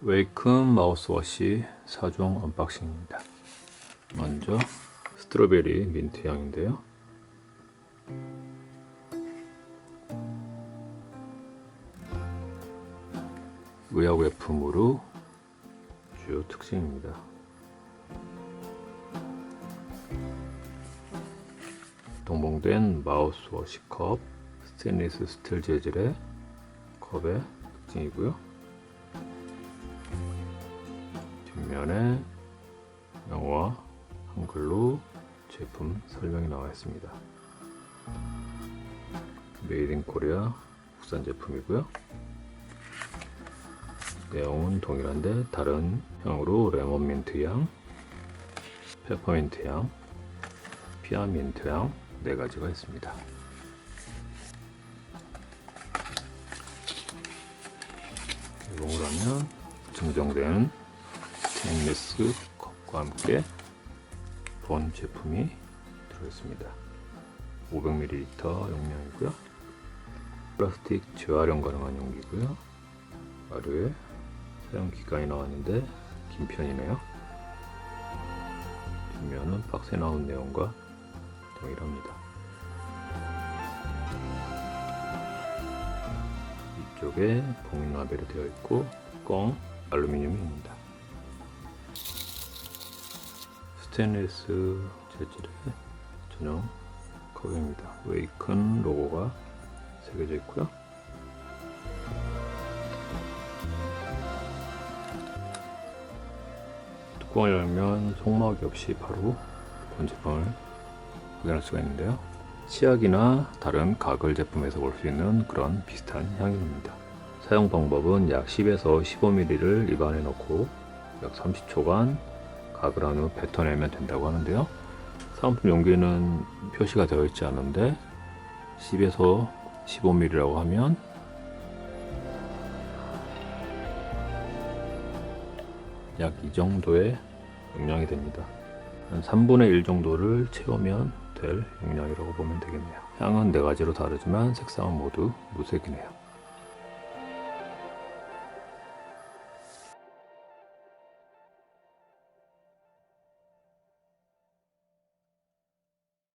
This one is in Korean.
웨이큰 마우스워시 4종 언박싱입니다. 먼저 스트로베리 민트 향인데요. 의약 외품으로 주요 특징입니다. 동봉된 마우스워시 컵, 스테인리스 스틸 재질의 컵의 특징이고요. 뒷면에 영어와 한글로 제품 설명이 나와 있습니다. 메이드 인 코리아 국산 제품이고요. 내용은 동일한데 다른 향으로 레몬 민트 향, 페퍼민트 향, 피아민트 향 네 가지가 있습니다. 이용을 하면 증정된 스테인리스 컵과 함께 본 제품이 들어있습니다. 500ml 용량이고요. 플라스틱 재활용 가능한 용기고요. 아래에 사용 기간이 나왔는데 긴 편이네요. 뒷면은 박스에 나온 내용과 동일합니다. 이쪽에 봉인 라벨이 되어 있고 뚜껑 알루미늄입니다. 스테인리스 재질의 전용 컵입니다. 웨이큰 로고가 새겨져 있고요. 뚜껑을 열면 속막이 없이 바로 본 제품을 확인할 수가 있는데요. 치약이나 다른 가글 제품에서 볼 수 있는 그런 비슷한 향입니다. 사용 방법은 약 10에서 15ml를 입안에 넣고 약 30초간 가글한 후 뱉어내면 된다고 하는데요. 사은품 용기는 표시가 되어 있지 않은데 10에서 15ml라고 하면 약 이 정도의 용량이 됩니다. 한 3분의 1 정도를 채우면 될 용량이라고 보면 되겠네요. 향은 네 가지로 다르지만 색상은 모두 무색이네요.